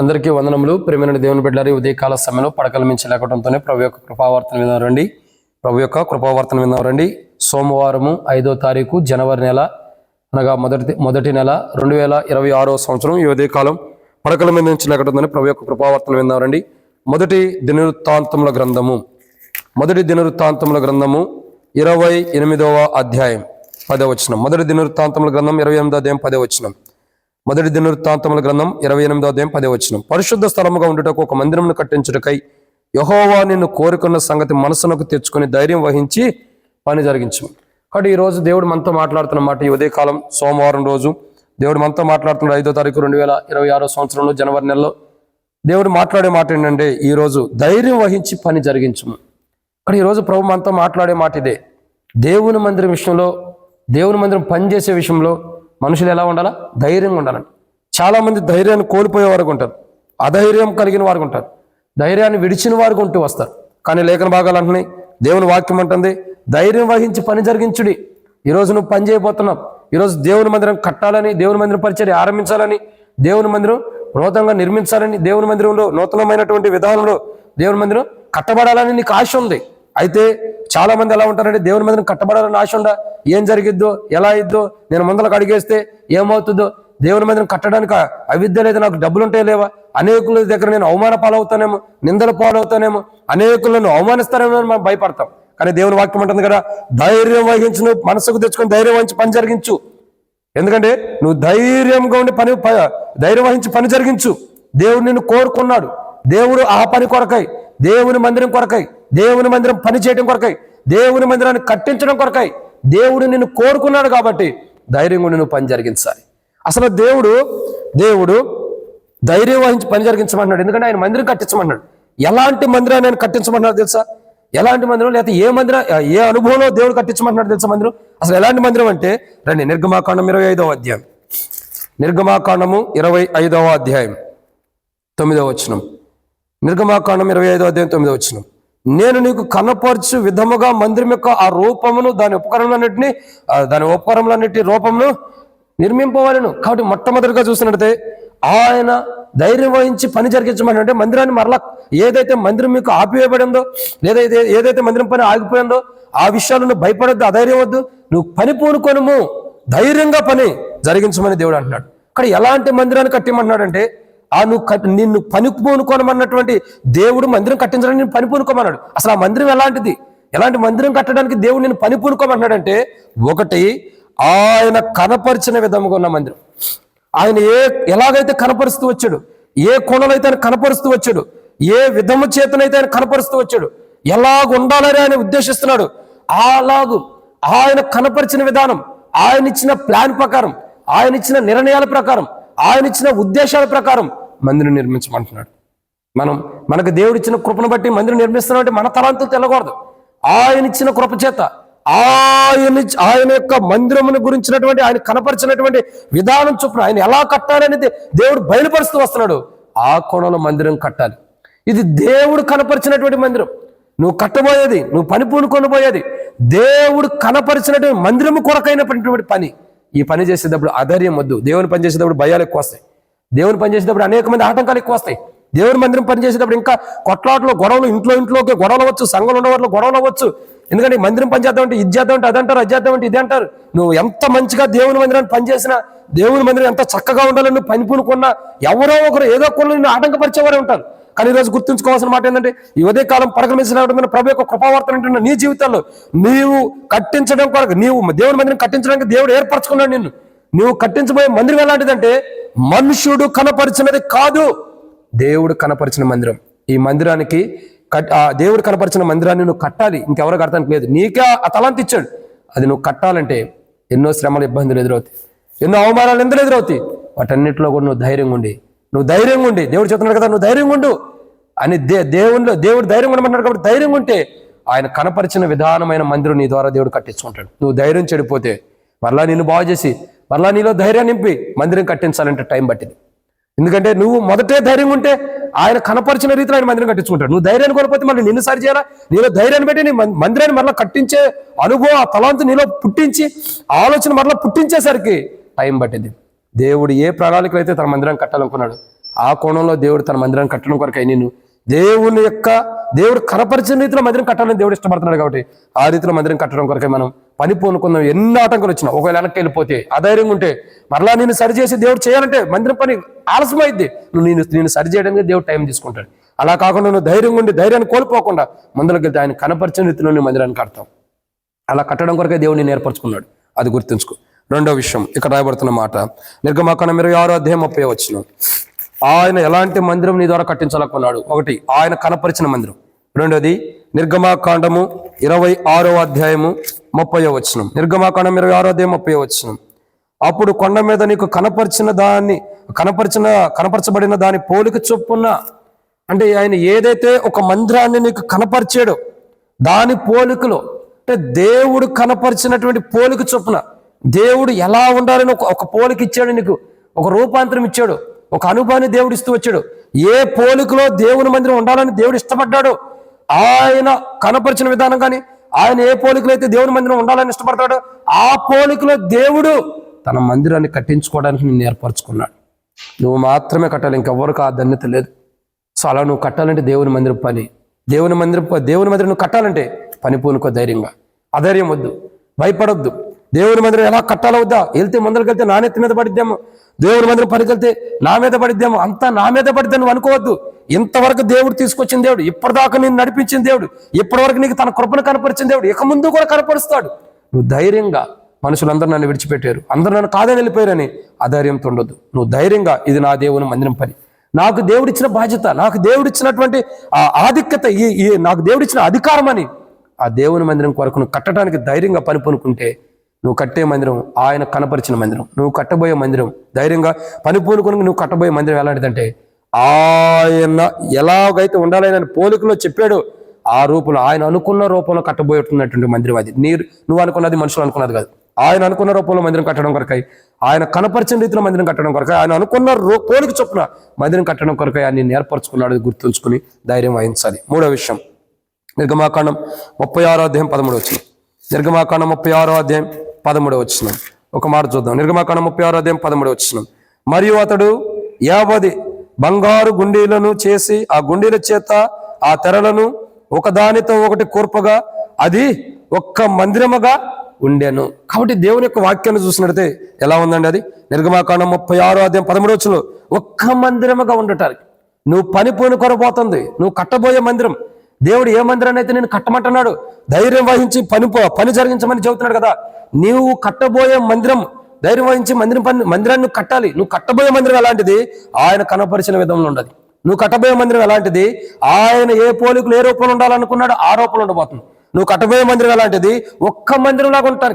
అందరికీ వందనములు. ప్రేమైన దేవుని బిడ్డారి ఉదయకాల సమయంలో పడకల మించి లేకటంతోనే ప్రభు యొక్క కృపావర్తన విందాం రండి. ప్రభు యొక్క కృపావర్తన విందాం రండి. సోమవారము ఐదో తారీఖు జనవరి నెల అనగా మొదటి మొదటి నెల రెండు వేల ఇరవై ఆరో సంవత్సరం ఈ ఉదయకాలం పడకల మీద నుంచి లేకటంతోనే ప్రభు యొక్క కృపావర్తన విందాం రండి. మొదటి దినవృత్తాంతముల గ్రంథము మొదటి దినవృత్తాంతముల గ్రంథము ఇరవై ఎనిమిదవ అధ్యాయం పదవచనం. మొదటి దినవృత్తాంతముల గ్రంథం ఇరవై ఎనిమిదో అధ్యాయం పదవచనం. మొదటి దినవృత్తాంతముల గ్రంథం ఇరవై ఎనిమిదో అధ్యాయం పదవచనం పరిశుద్ధ స్థలముగా ఉండుటకు ఒక మందిరమును కట్టించుటకై యహోవా నిన్ను కోరుకున్న సంగతి మనసునకు తెచ్చుకొని ధైర్యం వహించి పని జరిగించు కాబట్టి ఈ రోజు దేవుడు మనతో మాట్లాడుతున్న మాట ఈ ఉదయకాలం సోమవారం రోజు దేవుడు మనతో మాట్లాడుతున్నాడు ఐదో తారీఖు రెండు వేల ఇరవై ఆరో సంవత్సరంలో జనవరి నెలలో. దేవుడు మాట్లాడే మాట ఏంటంటే ఈరోజు ధైర్యం వహించి పని జరిగించము. ఇక్కడ ఈరోజు ప్రభు మనతో మాట్లాడే మాట ఇదే. దేవుని మందిరం విషయంలో దేవుని మందిరం పనిచేసే విషయంలో మనుషులు ఎలా ఉండాలా? ధైర్యంగా ఉండాలండి చాలా మంది ధైర్యాన్ని కోల్పోయే వారు ఉంటారు. అధైర్యం కలిగిన వారు ఉంటారు. ధైర్యాన్ని విడిచిన వారు ఉంటూ వస్తారు. కానీ లేఖన భాగాలు అంటున్నాయి. దేవుని వాక్యం అంటుంది ధైర్యం వహించి పని జరిగించుడి. ఈరోజు నువ్వు పని చేయబోతున్నావు. ఈరోజు దేవుని మందిరం కట్టాలని దేవుని మందిరం పరిచయం ఆరంభించాలని దేవుని మందిరం నూతనంగా నిర్మించాలని దేవుని మందిరంలో నూతనమైనటువంటి విధానంలో దేవుని మందిరం కట్టబడాలని నీకు ఆశ ఉంది. అయితే చాలా మంది ఎలా ఉంటారంటే దేవుని మందిరం కట్టబడాలని ఆశ ఉందా? ఏం జరిగిద్దో ఎలా అయిద్దో నేను ముందరకు అడిగేస్తే ఏమవుతుందో దేవుని మందిరం కట్టడానికి అవిద్య లేదు నాకు డబ్బులు ఉంటాయి లేవా? అనేకుల దగ్గర నేను అవమాన పాలవుతానేమో నిందల పాలవుతానేమో అనేకులను అవమానిస్తానేమో అని మనం భయపడతాం. కానీ దేవుని వాక్యం ఉంటుంది కదా ధైర్యం వహించు నువ్వు మనసుకు తెచ్చుకొని ధైర్యం వహించి పని జరిగించు. ఎందుకంటే నువ్వు ధైర్యంగా ఉండి పని ప- ధైర్యం వహించి పని జరిగించు. దేవుడు నిన్ను కోరుకున్నాడు. దేవుడు ఆ పని కొరకై దేవుని మందిరం కొరకై దేవుని మందిరం పని చేయడం కొరకై దేవుని మందిరాన్ని కట్టించడం కొరకై దేవుడు నిన్ను కోరుకున్నాడు కాబట్టి ధైర్యంగా నువ్వు పని జరిగించాలి. అసలు దేవుడు దేవుడు ధైర్యం వహించి పని జరిగించమన్నాడు. ఎందుకంటే ఆయన మందిరం కట్టించమన్నాడు. ఎలాంటి మందిరాన్ని ఆయన కట్టించమన్నాడు తెలుసా? ఎలాంటి మందిరం? లేకపోతే ఏ మందిరం? ఏ అనుభవంలో దేవుడు కట్టించమంటున్నాడు తెలుసా మందిరం? అసలు ఎలాంటి మందిరం అంటే రండి నిర్గమాకాండం ఇరవై ఐదవ అధ్యాయం. నిర్గమాకాండము ఇరవై ఐదవ అధ్యాయం తొమ్మిదవ వచనం. నిర్గమాకాండం ఇరవై ఐదవ అధ్యాయం తొమ్మిదవ వచనం. నేను నీకు కనపరచు విధముగా మందిరం యొక్క ఆ రూపమును దాని ఉపకరణలన్నింటినీ దాని ఉపకరణలన్నిటి రూపమును నిర్మింపవాలను. కాబట్టి మొట్టమొదటిగా చూసినట్టే ఆయన ధైర్యం వహించి పని జరిగించమని మందిరాన్ని మరలా ఏదైతే మందిరం మీకు ఆపివేయబడిందో లేదా ఏదైతే మందిరం పని ఆగిపోయిందో ఆ విషయాలు నువ్వు భయపడద్దు అధైర్యం వద్దు. నువ్వు పని పూనుకొనుము ధైర్యంగా పని జరిగించమని దేవుడు అంటున్నాడు. ఇక్కడ ఎలాంటి మందిరాన్ని కట్టిమంటున్నాడంటే ఆ నువ్వు నిన్ను పని పూనుకోనమన్నటువంటి దేవుడు మందిరం కట్టించడానికి నేను పని పూనుకోమన్నాడు అసలు ఆ మందిరం ఎలాంటిది? ఎలాంటి మందిరం కట్టడానికి దేవుడు నేను పని పూనుకోమన్నాడంటే ఒకటి ఆయన కనపరిచిన విధముగా ఉన్న మందిరం. ఆయన ఏ ఎలాగైతే కనపరుస్తూ వచ్చాడు ఏ కోణలైతే ఆయన కనపరుస్తూ వచ్చాడు ఏ విధము చేతనైతే ఆయన కనపరుస్తూ వచ్చాడు ఎలాగ ఉండాలని ఆయన ఉద్దేశిస్తున్నాడు. అలాగు ఆయన కనపరిచిన విధానం ఆయన ఇచ్చిన ప్లాన్ ప్రకారం ఆయన ఇచ్చిన నిర్ణయాల ప్రకారం ఆయన ఇచ్చిన ఉద్దేశాల ప్రకారం మందిరం నిర్మించమంటున్నాడు. మనం మనకు దేవుడు ఇచ్చిన కృపను బట్టి మందిరం నిర్మిస్తున్నామంటే మన తలాంతులు తెల్లకూడదు. ఆయన ఇచ్చిన కృప చేత ఆయన ఆయన యొక్క మందిరమును గురించినటువంటి ఆయన కనపరిచినటువంటి విధానం చొప్పున ఆయన ఎలా కట్టాలనేది దేవుడు బయలుపరుస్తూ వస్తున్నాడు. ఆ కోణంలో మందిరం కట్టాలి. ఇది దేవుడు కనపరిచినటువంటి మందిరం. నువ్వు కట్టబోయేది నువ్వు పని పూనుకొని పోయేది దేవుడు కనపరిచినటువంటి మందిరము కొరకైనటువంటి పని. ఈ పని చేసేటప్పుడు అధైర్యం వద్దు. దేవుని పని చేసేటప్పుడు భయాలు ఎక్కువ వస్తాయి. దేవుని పనిచేసేటప్పుడు అనేక మంది ఆటంకాలు ఎక్కువ వస్తాయి. దేవుని మందిరం పనిచేసేటప్పుడు ఇంకా కొట్లాట్లు గొడవలు ఇంట్లో ఇంట్లోకి గొడవలు అవ్వచ్చు సంఘంలో ఉన్న గొడవలు అవ్వచ్చు. ఎందుకంటే మందిరం పని చేద్దామంటే ఇది చేద్దామంటే అది అంటారు అది చేద్దామంటే ఇది అంటారు. నువ్వు ఎంత మంచిగా దేవుని మందిరాన్ని పనిచేసినా దేవుని మందిరం ఎంత చక్కగా ఉండాలని నువ్వు పని పూనుకున్నా ఎవరో ఒకరు ఏదో ఒకరు నిన్ను ఆటంకపరిచేవారే ఉంటారు. కానీ ఈరోజు గుర్తుంచుకోవాల్సిన మాట ఏంటంటే ఈ ఉదయ కాలం పరగమించిన ప్రభు యొక్క కృపావర్తన అంటున్న నీ జీవితంలో నీవు కట్టించడం కొరకు నీవు దేవుని మందిరం కట్టించడానికి దేవుడు ఏర్పరచుకున్నాడు నిన్ను. నువ్వు కట్టించబోయే మందిరం ఎలాంటిదంటే మనుషుడు కనపరిచినది కాదు. దేవుడు కనపరిచిన మందిరం. ఈ మందిరానికి కట్ ఆ దేవుడు కనపరిచిన మందిరాన్ని నువ్వు కట్టాలి. ఇంకెవరో కడతానికి లేదు. నీకే ఆ తలాంతి ఇచ్చాడు. అది నువ్వు కట్టాలంటే ఎన్నో శ్రమలు ఇబ్బందులు ఎదురవుతాయి. ఎన్నో అవమానాలు ఎందుకు ఎదురవుతాయి? వాటన్నిటిలో కూడా నువ్వు ధైర్యంగా ఉండి. నువ్వు ధైర్యంగా ఉండి. దేవుడు చెప్తున్నాడు కదా నువ్వు ధైర్యంగా ఉండు. అని దే దేవునిలో దేవుడు ధైర్యం ఉండమంటున్నాడు కాబట్టి ధైర్యంగా ఉంటే ఆయన కనపరిచిన విధానమైన మందిరం నీ ద్వారా దేవుడు కట్టించుకుంటాడు. నువ్వు ధైర్యం చెడిపోతే మరలా నిన్ను బాగు చేసి మరలా నీలో ధైర్యం నింపి మందిరం కట్టించాలంటే టైం పట్టింది. ఎందుకంటే నువ్వు మొదటే ధైర్యం ఉంటే ఆయన కనపరిచిన రీతిలో ఆయన మందిరం కట్టించుకుంటాడు. నువ్వు ధైర్యాన్ని కోల్పోతే మళ్ళీ నిన్ను సరి చేయాలా? నీలో ధైర్యాన్ని పెట్టి నీ మందిరాన్ని మరలా కట్టించే అనుభవం ఆ తలాంతి నీలో పుట్టించి ఆలోచన మరలా పుట్టించేసరికి టైం పట్టింది. దేవుడు ఏ ప్రణాళికలు అయితే తన మందిరం కట్టాలనుకున్నాడు ఆ కోణంలో దేవుడు తన మందిరాన్ని కట్టడం కొరకై నేను దేవుని యొక్క దేవుడు కనపరిచిన రీతిలో మందిరం కట్టాలని దేవుడు ఇష్టపడుతున్నాడు కాబట్టి ఆ రీతిలో మందిరం కట్టడం కొరకే మనం పని పూనుకుందాం. ఎన్ని ఆటంకాలు వచ్చినా ఒకవేళ వెనక్కి వెళ్ళిపోతే అధైర్యంగా ఉంటే మరలా నేను సరి చేసి దేవుడు చేయాలంటే మందిరం పని ఆలస్యమైద్ది. నువ్వు నేను నేను సరి చేయడానికి దేవుడు టైం తీసుకుంటాడు. అలా కాకుండా నువ్వు ధైర్యంగా ఉండి ధైర్యాన్ని కోల్పోకుండా ముందులోకి వెళ్తే ఆయన కనపరిచిన రీతిలో నువ్వు మందిరాన్ని కడతాం అలా కట్టడం కొరకే దేవుడిని నేర్పరచుకున్నాడు అది గుర్తుంచుకో. రెండో విషయం ఇక్కడ రాయబడుతున్న మాట నిర్గమాకాండం ఇరవై ఆరో అధ్యాయం ముప్పై వచ్చిన ఆయన ఎలాంటి మందిరం నీ ద్వారా కట్టించాలనుకున్నాడు ఒకటి ఆయన కనపరిచిన మందిరం. రెండోది నిర్గమాకాండము ఇరవై ఆరో అధ్యాయము ముప్పై వచనం. నిర్గమాకాండం ఇరవై ఆరో అధ్యాయం ముప్పై వచనం. అప్పుడు కొండ మీద నీకు కనపరిచిన దాన్ని కనపరిచిన కనపరచబడిన దాని పోలిక చొప్పున అంటే ఆయన ఏదైతే ఒక మందిరాన్ని నీకు కనపరిచాడో దాని పోలికలో అంటే దేవుడు కనపరిచినటువంటి పోలిక చొప్పున దేవుడు ఎలా ఉండాలని ఒక ఒక పోలిక ఇచ్చాడు నీకు ఒక రూపాంతరం ఇచ్చాడు. ఒక అనుభవాన్ని దేవుడు ఇస్తూ వచ్చాడు. ఏ పోలికలో దేవుని మందిరం ఉండాలని దేవుడు ఇష్టపడ్డాడు? ఆయన కనపరిచిన విధానం కానీ ఆయన ఏ పోలికలో అయితే దేవుని మందిరం ఉండాలని ఇష్టపడతాడో ఆ పోలికలో దేవుడు తన మందిరాన్ని కట్టించుకోవడానికి నేను ఏర్పరచుకున్నాడు. నువ్వు మాత్రమే కట్టాలి ఇంకెవ్వరికి ఆ ధన్యత లేదు. సో అలా నువ్వు కట్టాలంటే దేవుని మందిరం పని. దేవుని మందిరం దేవుని మందిరం నువ్వు కట్టాలంటే పని పూనుకో ధైర్యంగా. అధైర్యం వద్దు భయపడొద్దు. దేవుని మందిరం ఎలా కట్టాలో వద్దా వెళ్తే ముందరికి వెళ్తే నాణ్యత మీద పడిద్దాము. దేవుని మందిరం పనికెళ్తే నా మీద పడిద్దాము. అంతా నా మీద పడిద్దాం నువ్వు అనుకోవద్దు. ఇంతవరకు దేవుడు తీసుకొచ్చిన దేవుడు ఇప్పటిదాకా నేను నడిపించిన దేవుడు ఇప్పటివరకు నీకు తన కృపను కనపరిచిన దేవుడు ఇక ముందు కూడా కనపరుస్తాడు. నువ్వు ధైర్యంగా మనుషులందరూ నన్ను విడిచిపెట్టారు. అందరూ నన్ను కాదని వెళ్ళిపోయారని అధైర్యంతో ఉండొద్దు. నువ్వు ధైర్యంగా ఇది నా దేవుని మందిరం పని. నాకు దేవుడిచ్చిన బాధ్యత నాకు దేవుడిచ్చినటువంటి ఆ ఆధిక్యత ఈ ఈ నాకు దేవుడిచ్చిన అధికారం అని ఆ దేవుని మందిరం కొరకు కట్టడానికి ధైర్యంగా పని పనుకుంటే నువ్వు కట్టే మందిరం ఆయన కనపరిచిన మందిరం నువ్వు కట్టబోయే మందిరం. ధైర్యంగా పని పూనుకొని నువ్వు కట్టబోయే మందిరం ఎలాంటిదంటే ఆయన ఎలాగైతే ఉండాలని ఆయన పోలికలో చెప్పాడు ఆ రూపంలో ఆయన అనుకున్న రూపంలో కట్టబోయేటున్నటువంటి మందిరం అది. నీరు నువ్వు అనుకున్నది మనుషులు అనుకున్నది కాదు. ఆయన అనుకున్న రూపంలో మందిరం కట్టడం కొరకై ఆయన కనపరిచిన రీతిలో మందిరం కట్టడం కొరకై ఆయన అనుకున్న రూ పోలిక చొప్పున మందిరం కట్టడం కొరకై ఆయన నేర్పరచుకున్నాడు గుర్తుంచుకుని ధైర్యం వహించాలి. మూడో విషయం నిర్గమాకాండం ముప్పై ఆరో అధ్యాయం పదమూడు వచ్చింది. నిర్గమాకాండం ముప్పై ఆరో అధ్యాయం పదమూడు వచ్చిన ఒక మాట చూద్దాం. నిర్గమాకాండం ముప్పై ఆరు అధ్యాయం పదమూడు వచ్చిన మరియు అతడు యావది బంగారు గుండీలను చేసి ఆ గుండీల చేత ఆ తెరలను ఒకదానితో ఒకటి కూర్పగా అది ఒక్క మందిరముగా ఉండేను. కాబట్టి దేవుని యొక్క వాక్యాన్ని చూసినట్టే ఎలా ఉందండి అది? నిర్గమాకాండం ముప్పై ఆరో అధ్యాయం పదమూడు వచ్చిన ఒక్క మందిరముగా ఉండటానికి. నువ్వు పని పోని కొరపోతుంది నువ్వు కట్టబోయే మందిరం. దేవుడు ఏ మందిరాన్ని అయితే నేను కట్టమంటున్నాడు? ధైర్యం వహించి పని పో- పని జరిగించమని చెబుతున్నాడు కదా. నీవు కట్టబోయే మందిరం ధైర్యం వహించి మందిరం పని మందిరాన్ని నువ్వు కట్టాలి. నువ్వు కట్టబోయే మందిరం ఎలాంటిది? ఆయన కనపరిచిన విధంలో ఉండదు. నువ్వు కట్టబోయే మందిరం ఎలాంటిది? ఆయన ఏ పోలికలు ఏ రూపంలో ఉండాలనుకున్నాడో ఆ రూపంలో ఉండబోతుంది. నువ్వు కట్టబోయే మందిరం ఎలాంటిది? ఒక్క మందిరం లాగా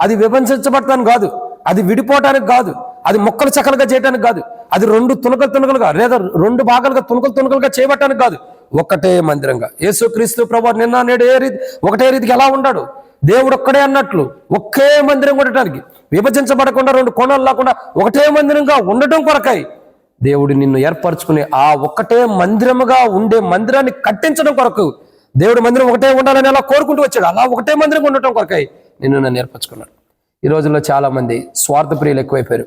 అది విభజించబడటానికి కాదు. అది విడిపోవటానికి కాదు. అది మొక్కలు చక్కలుగా చేయడానికి కాదు. అది రెండు తునకలు తునకలుగా లేదా రెండు భాగాలుగా తునకలు తునకలుగా చేయబట్టడానికి కాదు. ఒకటే మందిరంగా. యేసుక్రీస్తు ప్రభు నిన్న నేడు ఏ రీతి ఒకటే రీతికి ఎలా ఉన్నాడు? దేవుడు ఒక్కడే అన్నట్లు ఒకే మందిరం ఉండటానికి. విభజించబడకుండా రెండు కోణాలు లేకుండా ఒకటే మందిరంగా ఉండటం కొరకై దేవుడు నిన్ను ఏర్పరచుకుని ఆ ఒక్కటే మందిరముగా ఉండే మందిరాన్ని కట్టించడం కొరకు దేవుడు మందిరం ఒకటే ఉండాలని అలా కోరుకుంటూ వచ్చాడు. అలా ఒకటే మందిరం ఉండటం కొరకై నిన్ను నన్ను ఏర్పరచుకున్నాడు. ఈ రోజుల్లో చాలా మంది స్వార్థ ప్రియులు ఎక్కువైపోయారు.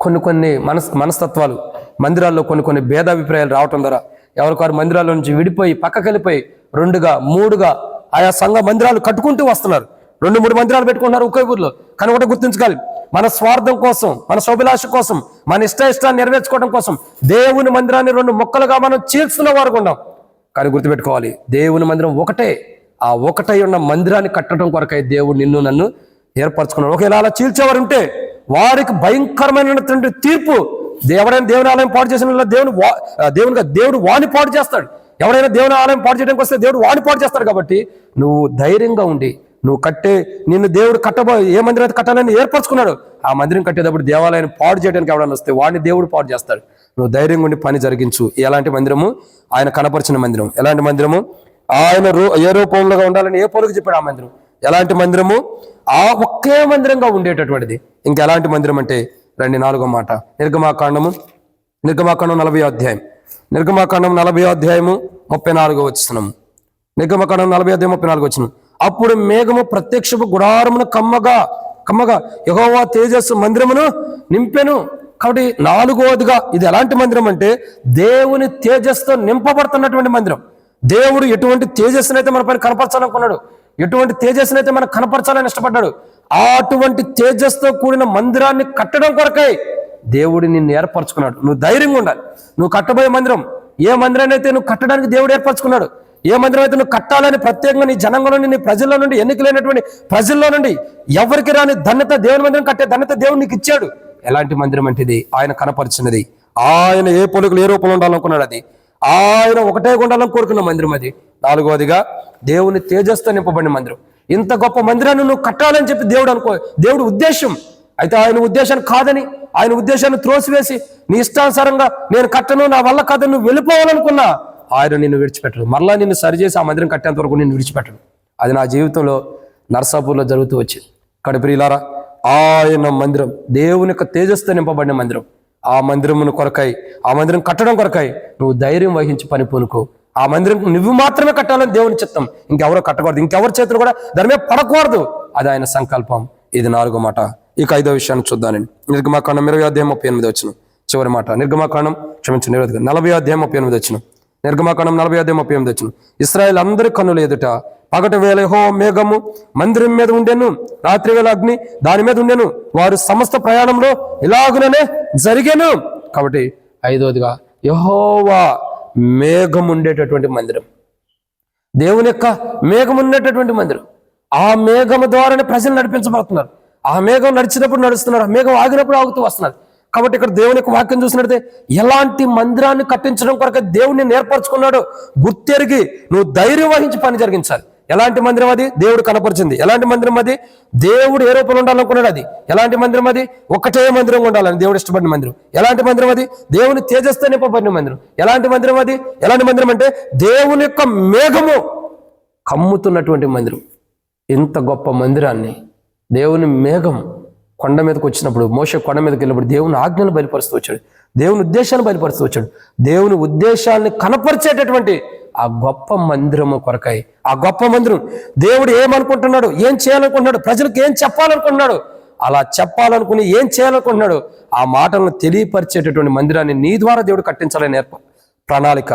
కొన్ని కొన్ని మనస్ మనస్తత్వాలు మందిరాల్లో కొన్ని కొన్ని భేదాభిప్రాయాలు రావటం ద్వారా ఎవరికారు మందిరాల నుంచి విడిపోయి పక్కకి వెళ్ళిపోయి రెండుగా మూడుగా ఆయా సంఘ మందిరాలు కట్టుకుంటూ వస్తున్నారు. రెండు మూడు మందిరాలు పెట్టుకుంటున్నారు ఒకే ఊర్లో. కానీ ఒకటి గుర్తుంచుకోవాలి. మన స్వార్థం కోసం మన శోభిలాష కోసం మన ఇష్ట ఇష్టాన్ని నెరవేర్చుకోవడం కోసం దేవుని మందిరాన్ని రెండు మొక్కలుగా మనం చీల్చుకున్న వారు ఉన్నాం కానీ గుర్తుపెట్టుకోవాలి దేవుని మందిరం ఒకటే. ఆ ఒకటై ఉన్న మందిరాన్ని కట్టడం కొరకై దేవుడు నిన్ను నన్ను ఏర్పరచుకున్నాడు. ఒకవేళ అలా చీల్చేవారు ఉంటే వారికి భయంకరమైనటువంటి తీర్పు. ఎవరైనా దేవుని ఆలయం పాడు చేసిన దేవుని దేవుని దేవుడు వాణి పాడు చేస్తాడు. ఎవరైనా దేవుని ఆలయం పాడు చేయడానికి వస్తే దేవుడు వాణి పాడు చేస్తాడు కాబట్టి నువ్వు ధైర్యంగా ఉండి నువ్వు కట్టే నిన్ను దేవుడు కట్టబో ఏ మందిరం అయితే కట్టాలని ఏర్పరచుకున్నాడు ఆ మందిరం కట్టేటప్పుడు దేవాలయాన్ని పాడు చేయడానికి ఎవరైనా వస్తే వాడిని దేవుడు పాడు చేస్తాడు. నువ్వు ధైర్యంగా ఉండి పని జరిగించు. ఎలాంటి మందిరము? ఆయన కనపరిచిన మందిరం. ఎలాంటి మందిరము? ఆయన రూ- ఏ రూపంలో ఉండాలని ఏ పొలుగు చెప్పాడు ఆ మందిరం? ఎలాంటి మందిరము? ఆ ఒకే మందిరంగా ఉండేటటువంటిది. ఇంకా ఎలాంటి మందిరం అంటే రండి నాలుగో మాట. నిర్గమాకాండము. నిర్గమాకాండం నలభై అధ్యాయం. నిర్గమాకాండం నలభై అధ్యాయము ముప్పై నాలుగో వచ్చినాము నిర్గమకాండం నలభై అధ్యాయం ముప్పై నాలుగు వచ్చిన అప్పుడు మేఘము ప్రత్యక్షపు గుడారమును కమ్మగా కమ్మగా యహోవా తేజస్సు మందిరమును నింపెను. కాబట్టి నాలుగవదిగా ఇది ఎలాంటి మందిరం అంటే దేవుని తేజస్తో నింపబడుతున్నటువంటి మందిరం. దేవుడు ఎటువంటి తేజస్సునైతే మన పైన కనపరచాలనుకున్నాడు? ఎటువంటి తేజస్సునైతే మనకు కనపరచాలని ఇష్టపడ్డాడు. అటువంటి తేజస్తో కూడిన మందిరాన్ని కట్టడం కొరకై దేవుడు నిన్ను ఏర్పరచుకున్నాడు. నువ్వు ధైర్యంగా ఉండాలి. నువ్వు కట్టబోయే మందిరం ఏ మందిరాన్ని అయితే నువ్వు కట్టడానికి దేవుడు ఏర్పరచుకున్నాడు ఏ మందిరం అయితే నువ్వు కట్టాలని ప్రత్యేకంగా నీ జనంలో నుండి నీ ప్రజల్లో నుండి ఎన్నికలైనటువంటి ప్రజల్లో నుండి ఎవరికి రాని ధన్యత దేవుని మందిరం కట్టే ధన్యత దేవుడు నీకు ఇచ్చాడు. ఎలాంటి మందిరం అంటే ఇది? ఆయన కనపరిచినది. ఆయన ఏ పొలుగులు ఏ రూపంలో ఉండాలనుకున్నాడు అది? ఆయన ఒకటే ఉండాలని కోరుకున్న మందిరం అది. నాలుగవదిగా దేవుని తేజస్తో నింపబడిన మందిరం. ఇంత గొప్ప మందిరాన్ని నువ్వు కట్టాలని చెప్పి దేవుడు అనుకో దేవుడు ఉద్దేశం. అయితే ఆయన ఉద్దేశాన్ని కాదని ఆయన ఉద్దేశాన్ని త్రోసివేసి నీ ఇష్టానుసారంగా నేను కట్టను నా వల్ల కాదని నువ్వు వెళ్ళిపోవాలనుకున్నా ఆయన నిన్ను విడిచిపెట్టడు. మరలా నిన్ను సరిచేసి ఆ మందిరం కట్టేంత వరకు నిన్ను విడిచిపెట్టడు. అది నా జీవితంలో నర్సాపూర్లో జరుగుతూ వచ్చింది. కడుపురిలారా ఆయన మందిరం దేవుని యొక్క తేజస్తో నింపబడిన మందిరం. ఆ మందిరమును కొరకై ఆ మందిరం కట్టడం కొరకై నువ్వు ధైర్యం వహించి పని పూనుకో. ఆ మందిరం నువ్వు మాత్రమే కట్టాలని దేవుని చిత్తం. ఇంకెవరో కట్టకూడదు. ఇంకెవరి చేతులు కూడా దాని మీద పడకూడదు. అది ఆయన సంకల్పం. ఇది నాలుగో మాట. ఇక ఐదో విషయాన్ని చూద్దానండి నిర్గమాకాండం ఇరవై అధ్యాయం ముప్పై ఎనిమిది వచ్చిన చివరి మాట. నిర్గమాకాండం క్షమించండి ఇరవై నలభై అధ్యాయం ముప్పై ఎనిమిది వచ్చిన నిర్గమాకాండం నలభై అధ్యాయం ముప్పై ఎనిమిది వచ్చిన ఇస్రాయల్ అందరి కన్నులు ఎదుట పగటి వేళ హో మేఘము మందిరం మీద ఉండెను. రాత్రి వేళ అగ్ని దాని మీద ఉండెను. వారు సమస్త ప్రయాణంలో ఇలాగుననే జరిగాను. కాబట్టి ఐదోదిగా యహోవా మేఘం ఉండేటటువంటి మందిరం. దేవుని యొక్క మేఘం ఉండేటటువంటి మందిరం. ఆ మేఘము ద్వారానే ప్రజలు నడిపించబడుతున్నారు. ఆ మేఘం నడిచినప్పుడు నడుస్తున్నారు. ఆ మేఘం ఆగినప్పుడు ఆగుతూ వస్తున్నారు. కాబట్టి ఇక్కడ దేవుని యొక్క వాక్యం చూసినట్టే ఎలాంటి మందిరాన్ని కట్టించడం కొరకు దేవుణ్ణి నేర్పరచుకున్నాడో గుర్తెరిగి నువ్వు ధైర్యం వహించి పని జరిగించాలి. ఎలాంటి మందిరం అది? దేవుడు కనపరిచింది. ఎలాంటి మందిరం అది? దేవుడు ఏ రూపంలో ఉండాలనుకున్నాడు అది? ఎలాంటి మందిరం అది? ఒకటే మందిరం ఉండాలని దేవుడు ఇష్టపడిన మందిరం. ఎలాంటి మందిరం అది? దేవుని తేజస్తో నింపబడిన మందిరం. ఎలాంటి మందిరం అది? ఎలాంటి మందిరం అంటే దేవుని యొక్క మేఘము కమ్ముతున్నటువంటి మందిరం. ఇంత గొప్ప మందిరాన్ని దేవుని మేఘం కొండ మీదకి వచ్చినప్పుడు మోస కొండ మీదకి వెళ్ళినప్పుడు దేవుని ఆజ్ఞను బయలుపరుస్తూ వచ్చాడు. దేవుని ఉద్దేశాన్ని బయలుపరుస్తూ వచ్చాడు. దేవుని ఉద్దేశాన్ని కనపరిచేటటువంటి ఆ గొప్ప మందిరము కొరకై ఆ గొప్ప మందిరం. దేవుడు ఏమనుకుంటున్నాడు? ఏం చేయాలనుకుంటున్నాడు? ప్రజలకు ఏం చెప్పాలనుకుంటున్నాడు? అలా చెప్పాలనుకుని ఏం చేయాలనుకుంటున్నాడు? ఆ మాటలను తెలియపరిచేటటువంటి మందిరాన్ని నీ ద్వారా దేవుడు కట్టించాలని నేర్ప ప్రణాళిక.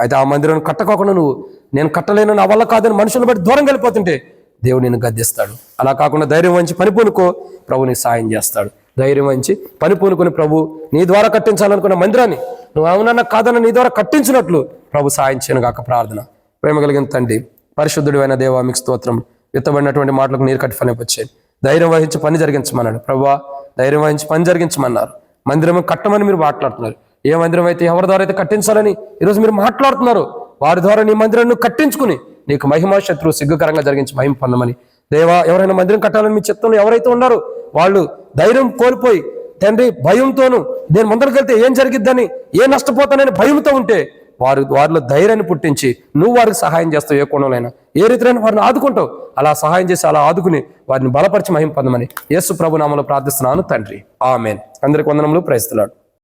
అయితే ఆ మందిరాన్ని కట్టకోకుండా నువ్వు నేను కట్టలేను నా వల్ల కాదని మనుషులను బట్టి దూరం వెళ్ళిపోతుంటే దేవుడు నిన్ను గద్దిస్తాడు. అలా కాకుండా ధైర్యం వంచి పని పూనుకో ప్రభు నీకు సాయం చేస్తాడు. ధైర్యం అంచి పని పూనుకుని ప్రభు నీ ద్వారా కట్టించాలనుకున్న మందిరాన్ని నువ్వు అవునన్నా కాదన్న నీ ద్వారా కట్టించినట్లు ప్రభు సాయం చేయను ప్రార్థన. ప్రేమ కలిగిన తండ్రి పరిశుద్ధుడు అయిన దేవా మీకు స్తోత్రం. విత్తబడినటువంటి మాటలకు నీరు కట్టి పని వచ్చాయి. ధైర్యం వహించి పని జరిగించమన్నాడు. ప్రభా ధైర్యం వహించి పని జరిగించమన్నారు. మందిరం కట్టమని మీరు మాట్లాడుతున్నారు. ఏ మందిరం అయితే ఎవరి ద్వారా అయితే కట్టించాలని ఈరోజు మీరు మాట్లాడుతున్నారు వారి ద్వారా నీ మందిరాన్ని కట్టించుకుని నీకు మహిమ శత్రువు సిగ్గుకరంగా జరిగించి మహిమ పొందమని. దేవా ఎవరైనా మందిరం కట్టాలని మీ చిత్తంలో ఎవరైతే ఉన్నారో వాళ్ళు ధైర్యం కోల్పోయి తండ్రి భయంతోను నేను ముందరికెళ్తే ఏం జరిగిద్దని ఏ నష్టపోతానని భయంతో ఉంటే వారు వారిలో ధైర్యాన్ని పుట్టించి నువ్వు వారికి సహాయం చేస్తావు ఏ కోణంలోనైనా. ఏ రీతిలో వారిని ఆదుకుంటావు. అలా సహాయం చేసి అలా ఆదుకుని వారిని బలపరిచి మహిం పొందమని యేసు ప్రభు నామలో ప్రార్థిస్తున్నాను తండ్రి. ఆమెన్. అందరికి వందనంలో ప్రయత్నాడు